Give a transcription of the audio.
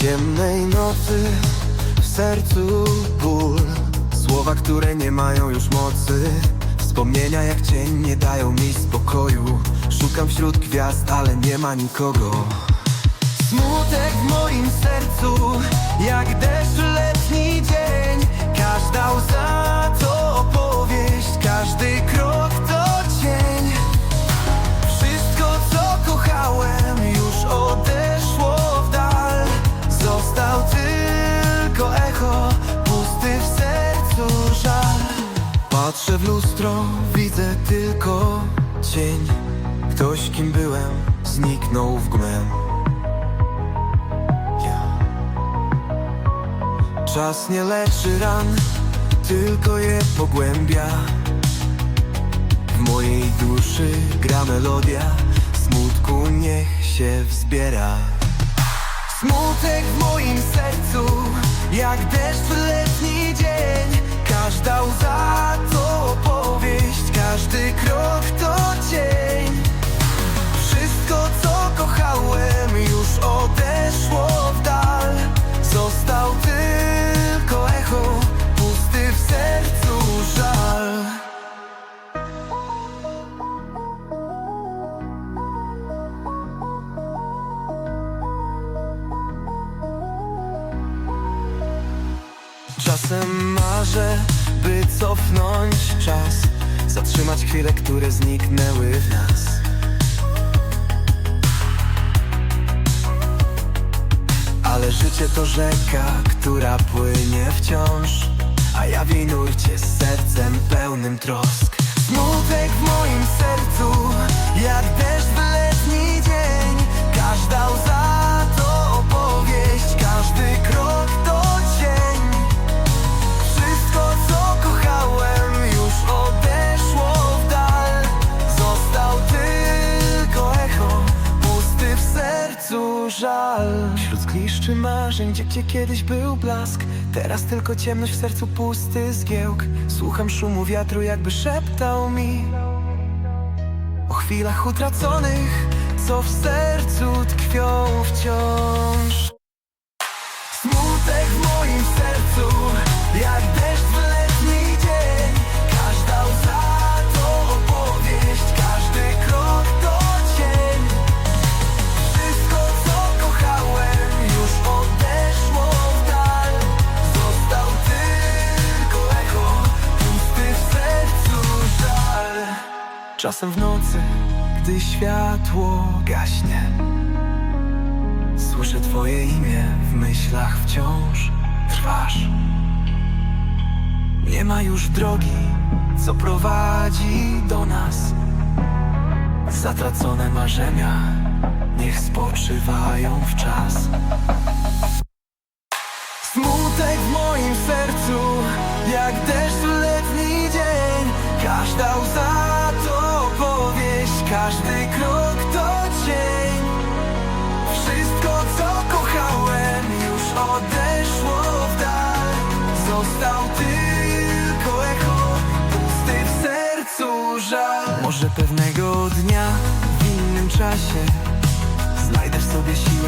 Zimnej nocy w sercu ból. Słowa, które nie mają już mocy. Wspomnienia jak cień nie dają mi spokoju. Szukam wśród gwiazd, ale nie ma nikogo. Smutek w moim sercu Jak deszcz letni Patrzę w lustro, widzę tylko cień. Ktoś kim byłem, zniknął w gmę. Czas nie leczy ran, tylko je pogłębia. W mojej duszy gra melodia Smutku niech się wzbiera. Smutek w moim sercu Jak deszcz w letni dzień. Każda łza Czasem marzę, by cofnąć czas Zatrzymać chwile, które zniknęły w nas. Ale życie to rzeka, która płynie wciąż A ja w jej nurcie z sercem pełnym trosk. Smutek w moim sercu, żal. Wśród zgliszczy marzeń, gdzie, gdzie kiedyś był blask Teraz tylko ciemność w sercu, pusty zgiełk. Słucham szumu wiatru, jakby szeptał mi O chwilach utraconych, co w sercu tkwią wciąż Czasem w nocy, gdy światło gaśnie Słyszę Twoje imię w myślach wciąż trwasz. Nie ma już drogi, co prowadzi do nas. Zatracone marzenia niech spoczywają w czas. Smutek w moim sercu, jak deszcz w letni dzień. Każda łza pewnego dnia w innym czasie Znajdę w sobie siłę